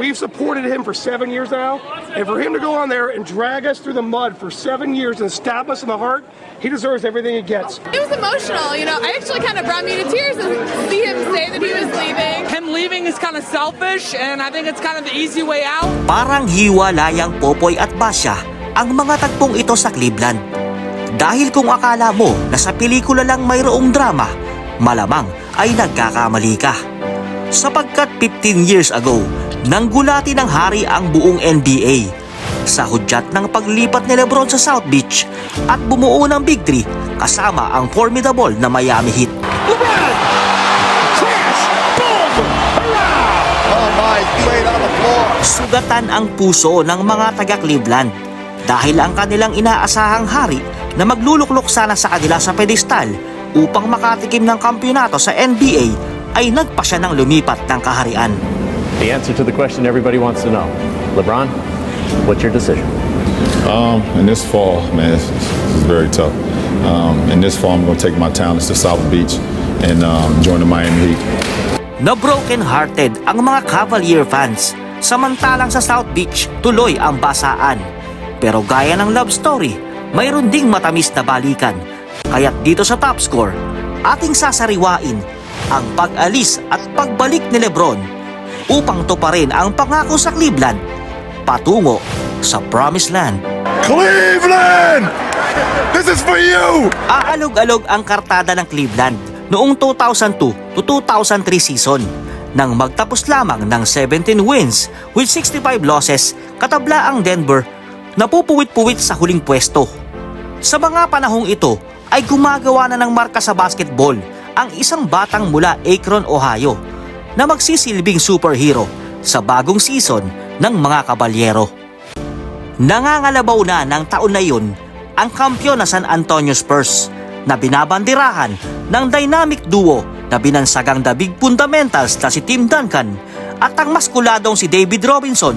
We've supported him for seven years now, and for him to go on there and drag us through the mud for seven years and stab us in the heart, he deserves everything he gets. It was emotional, you know. I actually kind of brought me to tears to see him say that he was leaving. Him leaving is kind of selfish, and I think it's kind of the easy way out. Parang hiwalayang Popoy at Basya ang mga tagpong ito sa Cleveland. Dahil kung akala mo na sa pelikula lang mayroong drama, malamang ay nagkakamali ka. Sapagkat 15 years ago, nanggulati ng hari ang buong NBA sa hudyat ng paglipat ni Lebron sa South Beach at bumuo ng Big Three kasama ang formidable na Miami Heat. Oh my, laid on the floor. sugatan ang puso ng mga taga Cleveland dahil ang kanilang inaasahang hari na magluluklok sana sa kanila sa pedestal upang makatikim ng kampyonato sa NBA ay nagpasya ng lumipat ng kaharian. The answer to the question everybody wants to know. LeBron, what's your decision? Um, in this fall, man, this is, this is very tough. Um, in this fall, I'm going to take my talents to South Beach and um, join the Miami Heat. Na broken-hearted ang mga Cavalier fans samantalang sa South Beach tuloy ang basaan. Pero gaya ng love story, mayroon ding matamis na balikan. Kaya't dito sa top score, ating sasariwain ang pag-alis at pagbalik ni Lebron upang tuparin ang pangako sa Cleveland patungo sa Promised Land. Cleveland! This is for you! Aalog-alog ang kartada ng Cleveland noong 2002 to 2003 season nang magtapos lamang ng 17 wins with 65 losses katabla ang Denver na pupuwit-puwit sa huling pwesto. Sa mga panahong ito ay gumagawa na ng marka sa basketball ang isang batang mula Akron, Ohio na magsisilbing superhero sa bagong season ng mga kabalyero. Nangangalabaw na ng taon na yun ang kampyon na San Antonio Spurs na binabandirahan ng dynamic duo na binansagang the big fundamentals na si Tim Duncan at ang maskuladong si David Robinson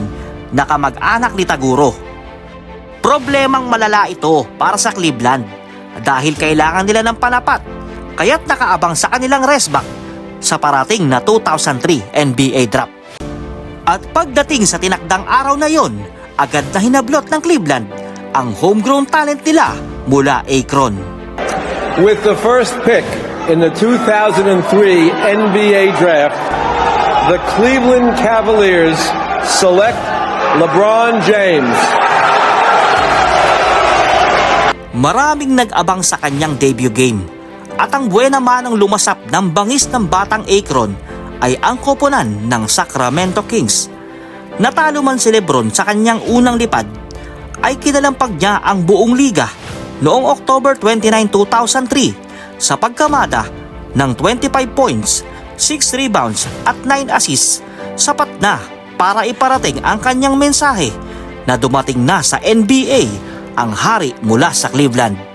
na kamag-anak ni Taguro. Problemang malala ito para sa Cleveland dahil kailangan nila ng panapat kaya't nakaabang sa kanilang restback sa parating na 2003 NBA draft. At pagdating sa tinakdang araw na yon, agad na hinablot ng Cleveland ang homegrown talent nila mula Akron. With the first pick in the 2003 NBA draft, the Cleveland Cavaliers select LeBron James. Maraming nag-abang sa kanyang debut game at ang buwena manang lumasap ng bangis ng batang Akron ay ang koponan ng Sacramento Kings. Natalo man si Lebron sa kanyang unang lipad ay kinalampag niya ang buong liga noong October 29, 2003 sa pagkamada ng 25 points, 6 rebounds at 9 assists sapat na para iparating ang kanyang mensahe na dumating na sa NBA ang hari mula sa Cleveland.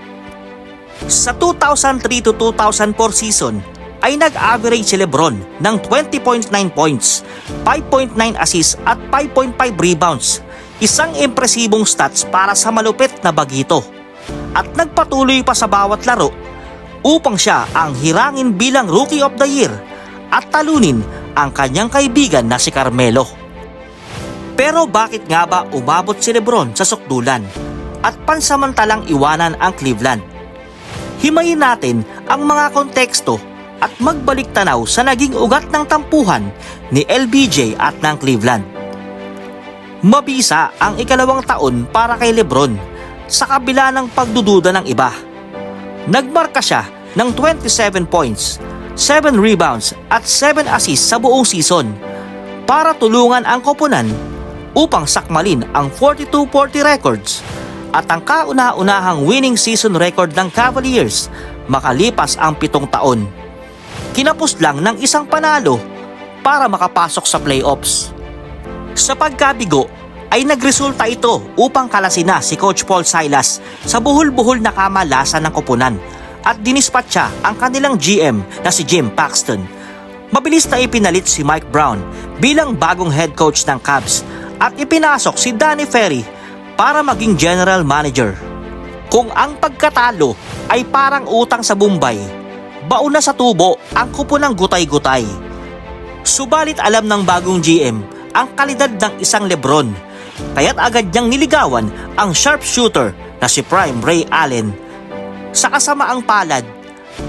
Sa 2003 to 2004 season ay nag-average si Lebron ng 20.9 points, 5.9 assists at 5.5 rebounds. Isang impresibong stats para sa malupit na bagito. At nagpatuloy pa sa bawat laro upang siya ang hirangin bilang Rookie of the Year at talunin ang kanyang kaibigan na si Carmelo. Pero bakit nga ba umabot si Lebron sa sukdulan at pansamantalang iwanan ang Cleveland? Himayin natin ang mga konteksto at magbalik tanaw sa naging ugat ng tampuhan ni LBJ at ng Cleveland. Mabisa ang ikalawang taon para kay Lebron sa kabila ng pagdududa ng iba. Nagmarka siya ng 27 points, 7 rebounds at 7 assists sa buong season para tulungan ang koponan upang sakmalin ang 42-40 records at ang kauna-unahang winning season record ng Cavaliers makalipas ang pitong taon. Kinapos lang ng isang panalo para makapasok sa playoffs. Sa pagkabigo ay nagresulta ito upang kalasina si Coach Paul Silas sa buhol-buhol na kamalasan ng koponan at dinispat siya ang kanilang GM na si Jim Paxton. Mabilis na ipinalit si Mike Brown bilang bagong head coach ng Cavs at ipinasok si Danny Ferry para maging general manager. Kung ang pagkatalo ay parang utang sa Bombay, baon na sa tubo ang kupo ng gutay-gutay. Subalit alam ng bagong GM ang kalidad ng isang Lebron. Kaya't agad niyang niligawan ang sharpshooter na si Prime Ray Allen. Sa kasamaang palad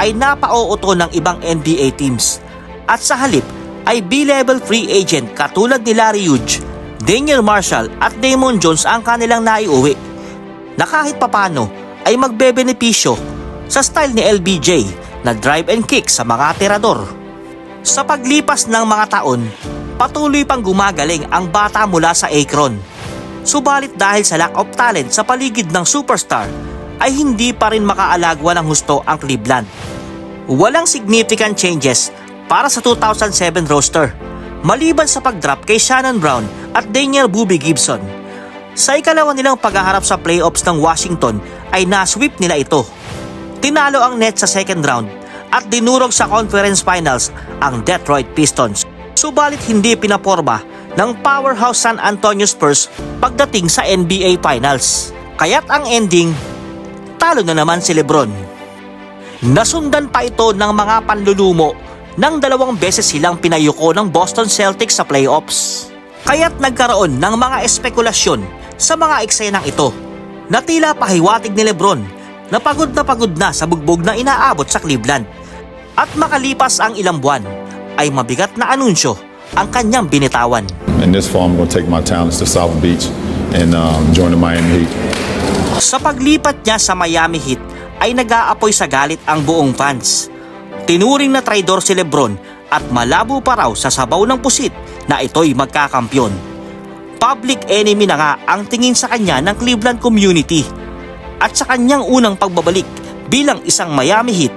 ay napauuto ng ibang NBA teams at sa halip ay B-level free agent katulad ni Larry Hughes, Daniel Marshall at Damon Jones ang kanilang naiuwi na kahit papano ay magbebenepisyo sa style ni LBJ na drive and kick sa mga tirador. Sa paglipas ng mga taon, patuloy pang gumagaling ang bata mula sa Akron. Subalit dahil sa lack of talent sa paligid ng superstar, ay hindi pa rin makaalagwa ng husto ang Cleveland. Walang significant changes para sa 2007 roster, maliban sa pag-drop kay Shannon Brown at Daniel Boobie Gibson. Sa ikalawa nilang paghaharap sa playoffs ng Washington ay na-sweep nila ito. Tinalo ang Nets sa second round at dinurog sa conference finals ang Detroit Pistons. Subalit hindi pinaporma ng powerhouse San Antonio Spurs pagdating sa NBA Finals. Kaya't ang ending, talo na naman si Lebron. Nasundan pa ito ng mga panlulumo nang dalawang beses silang pinayuko ng Boston Celtics sa playoffs. Kaya't nagkaroon ng mga espekulasyon sa mga eksenang ito na tila pahiwatig ni Lebron na pagod na pagod na sa bugbog na inaabot sa Cleveland. At makalipas ang ilang buwan ay mabigat na anunsyo ang kanyang binitawan. In this fall, I'm going to take my talents to South Beach and um, join the Miami Heat. Sa paglipat niya sa Miami Heat ay nag-aapoy sa galit ang buong fans. Tinuring na traidor si Lebron at malabo pa raw sa sabaw ng pusit na ito'y magkakampyon. Public enemy na nga ang tingin sa kanya ng Cleveland community. At sa kanyang unang pagbabalik bilang isang Miami Heat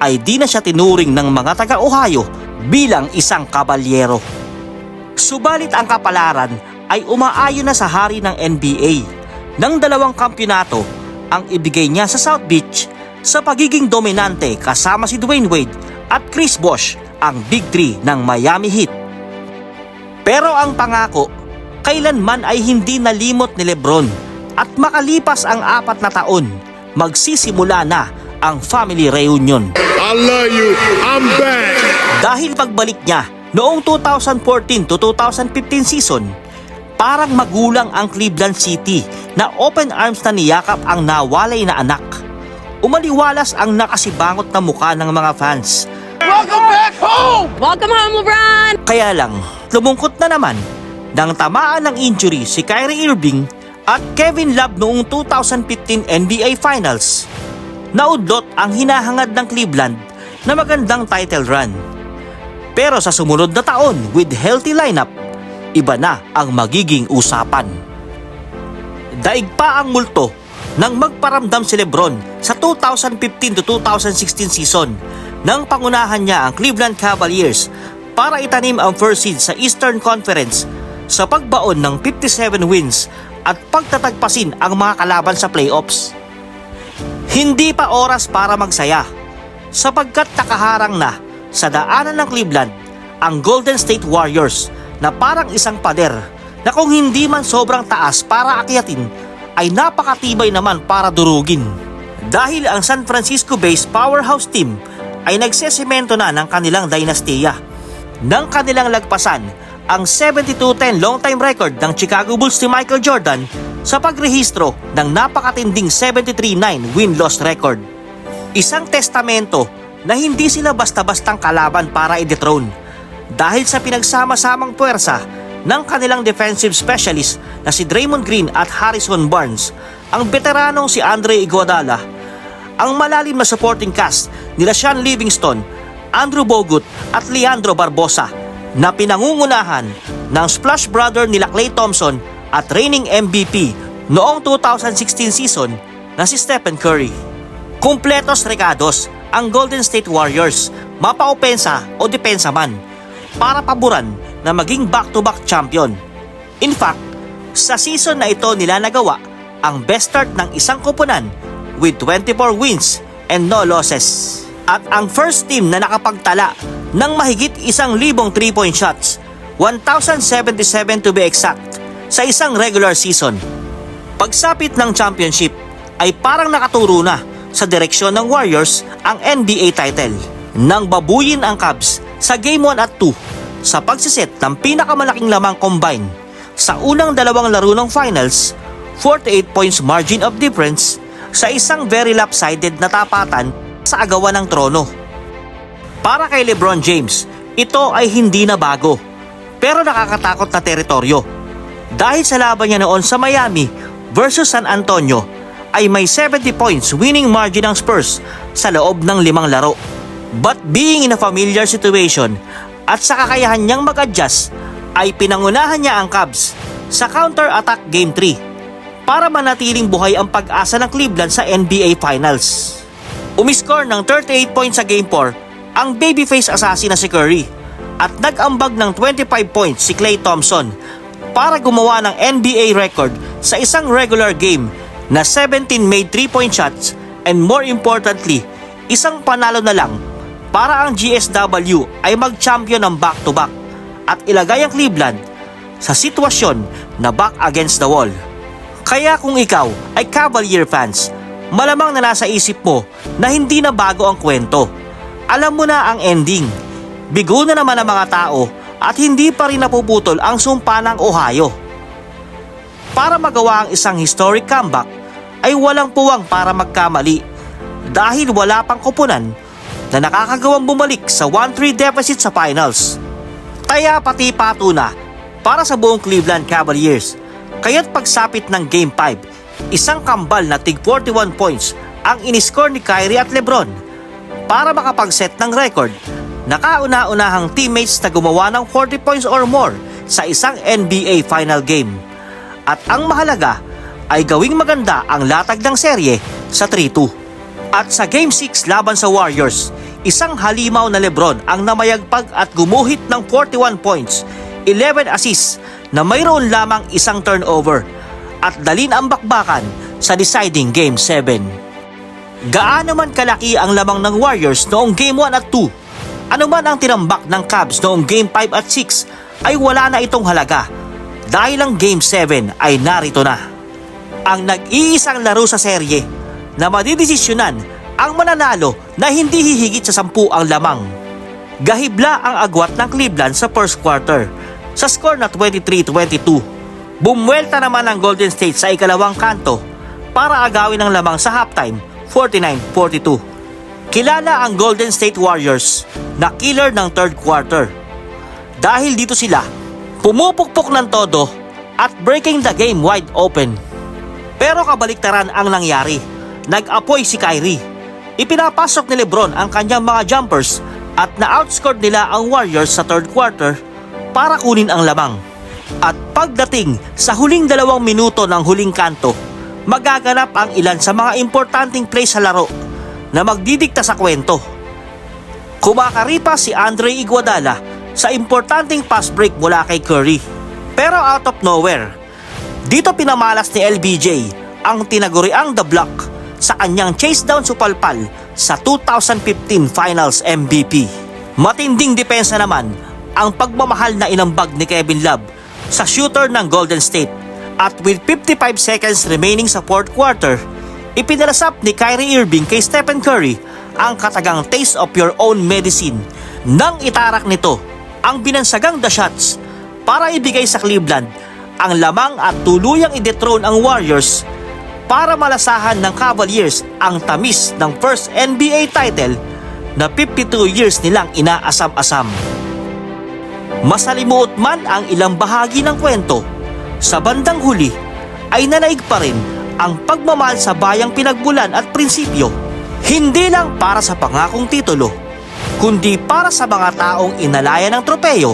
ay di na siya tinuring ng mga taga-Ohio bilang isang kabalyero. Subalit ang kapalaran ay umaayon na sa hari ng NBA ng dalawang kampyonato ang ibigay niya sa South Beach sa pagiging dominante kasama si Dwayne Wade at Chris Bosh ang Big Three ng Miami Heat. Pero ang pangako, kailanman ay hindi nalimot ni Lebron at makalipas ang apat na taon, magsisimula na ang family reunion. I love you. I'm back. Dahil pagbalik niya noong 2014 to 2015 season, parang magulang ang Cleveland City na open arms na niyakap ang nawalay na anak. Umaliwalas ang nakasibangot na mukha ng mga fans. Welcome home, LeBron! Kaya lang, lumungkot na naman nang tamaan ng injury si Kyrie Irving at Kevin Love noong 2015 NBA Finals. Naudlot ang hinahangad ng Cleveland na magandang title run. Pero sa sumunod na taon with healthy lineup, iba na ang magiging usapan. Daig pa ang multo nang magparamdam si Lebron sa 2015 to 2016 season nang pangunahan niya ang Cleveland Cavaliers para itanim ang first seed sa Eastern Conference sa pagbaon ng 57 wins at pagtatagpasin ang mga kalaban sa playoffs. Hindi pa oras para magsaya sapagkat nakaharang na sa daanan ng Cleveland ang Golden State Warriors na parang isang pader na kung hindi man sobrang taas para akyatin ay napakatibay naman para durugin. Dahil ang San Francisco-based powerhouse team ay nagsesemento na ng kanilang dynastiya nang kanilang lagpasan ang 72-10 long-time record ng Chicago Bulls ni Michael Jordan sa pagrehistro ng napakatinding 73-9 win-loss record. Isang testamento na hindi sila basta-bastang kalaban para i-dethrone dahil sa pinagsama-samang puwersa ng kanilang defensive specialist na si Draymond Green at Harrison Barnes, ang veteranong si Andre Iguodala, ang malalim na supporting cast nila Sean Livingston, Andrew Bogut at Leandro Barbosa na pinangungunahan ng splash brother nila Klay Thompson at reigning MVP noong 2016 season na si Stephen Curry. Kumpletos regados ang Golden State Warriors, mapa-opensa o depensa man, para paboran na maging back-to-back champion. In fact, sa season na ito nila nagawa ang best start ng isang koponan with 24 wins and no losses. At ang first team na nakapagtala ng mahigit isang libong 3-point shots, 1,077 to be exact, sa isang regular season. Pagsapit ng championship ay parang nakaturo na sa direksyon ng Warriors ang NBA title nang babuyin ang Cavs sa Game 1 at 2 sa pagsiset ng pinakamalaking lamang combine sa unang dalawang laro ng finals, 48 points margin of difference sa isang very lopsided na tapatan sa agawan ng trono. Para kay LeBron James, ito ay hindi na bago pero nakakatakot na teritoryo. Dahil sa laban niya noon sa Miami versus San Antonio ay may 70 points winning margin ng Spurs sa loob ng limang laro. But being in a familiar situation at sa kakayahan niyang mag-adjust ay pinangunahan niya ang Cavs sa counter-attack Game 3 para manatiling buhay ang pag-asa ng Cleveland sa NBA Finals. Umiscore ng 38 points sa Game 4 ang babyface assassin na si Curry at nag-ambag ng 25 points si Klay Thompson para gumawa ng NBA record sa isang regular game na 17 made 3-point shots and more importantly, isang panalo na lang para ang GSW ay mag-champion ng back-to-back at ilagay ang Cleveland sa sitwasyon na back against the wall. Kaya kung ikaw ay Cavalier fans, malamang na nasa isip mo na hindi na bago ang kwento. Alam mo na ang ending. Bigo na naman ang mga tao at hindi pa rin napuputol ang sumpa ng Ohio. Para magawa ang isang historic comeback ay walang puwang para magkamali dahil wala pang kupunan na nakakagawang bumalik sa 1-3 deficit sa finals. Kaya pati pato na para sa buong Cleveland Cavaliers. Kaya't pagsapit ng Game 5, isang kambal na tig 41 points ang iniscore ni Kyrie at Lebron para makapag-set ng record na kauna-unahang teammates na gumawa ng 40 points or more sa isang NBA final game. At ang mahalaga ay gawing maganda ang latag ng serye sa 3-2. At sa Game 6 laban sa Warriors, isang halimaw na Lebron ang namayagpag at gumuhit ng 41 points, 11 assists na mayroon lamang isang turnover at dalin ang bakbakan sa deciding Game 7. Gaano man kalaki ang lamang ng Warriors noong Game 1 at 2, ano man ang tinambak ng Cavs noong Game 5 at 6 ay wala na itong halaga dahil ang Game 7 ay narito na. Ang nag-iisang laro sa serye na madidesisyonan ang mananalo na hindi hihigit sa 10 ang lamang. Gahibla ang agwat ng Cleveland sa first quarter sa score na 23-22. Bumwelta naman ang Golden State sa ikalawang kanto para agawin ang lamang sa halftime 49-42. Kilala ang Golden State Warriors na killer ng third quarter. Dahil dito sila, pumupukpok ng todo at breaking the game wide open. Pero kabaliktaran ang nangyari. Nag-apoy si Kyrie. Ipinapasok ni Lebron ang kanyang mga jumpers at na-outscored nila ang Warriors sa third quarter para kunin ang lamang. At pagdating sa huling dalawang minuto ng huling kanto, magaganap ang ilan sa mga importanteng plays sa laro na magdidikta sa kwento. Kumakaripa si Andre Iguodala sa importanteng pass break mula kay Curry. Pero out of nowhere, dito pinamalas ni LBJ ang tinaguriang The Block sa kanyang chase down supalpal sa 2015 Finals MVP. Matinding depensa naman ang pagmamahal na inambag ni Kevin Love sa shooter ng Golden State at with 55 seconds remaining sa fourth quarter, ipinalasap ni Kyrie Irving kay Stephen Curry ang katagang taste of your own medicine nang itarak nito ang binansagang the shots para ibigay sa Cleveland ang lamang at tuluyang idethrone ang Warriors para malasahan ng Cavaliers ang tamis ng first NBA title na 52 years nilang inaasam-asam. Masalimuot man ang ilang bahagi ng kwento, sa bandang huli ay nanaig pa rin ang pagmamahal sa bayang pinagbulan at prinsipyo, hindi lang para sa pangakong titulo, kundi para sa mga taong inalaya ng tropeyo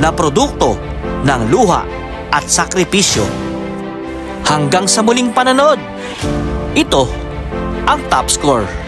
na produkto ng luha at sakripisyo. Hanggang sa muling panonood, ito ang top score.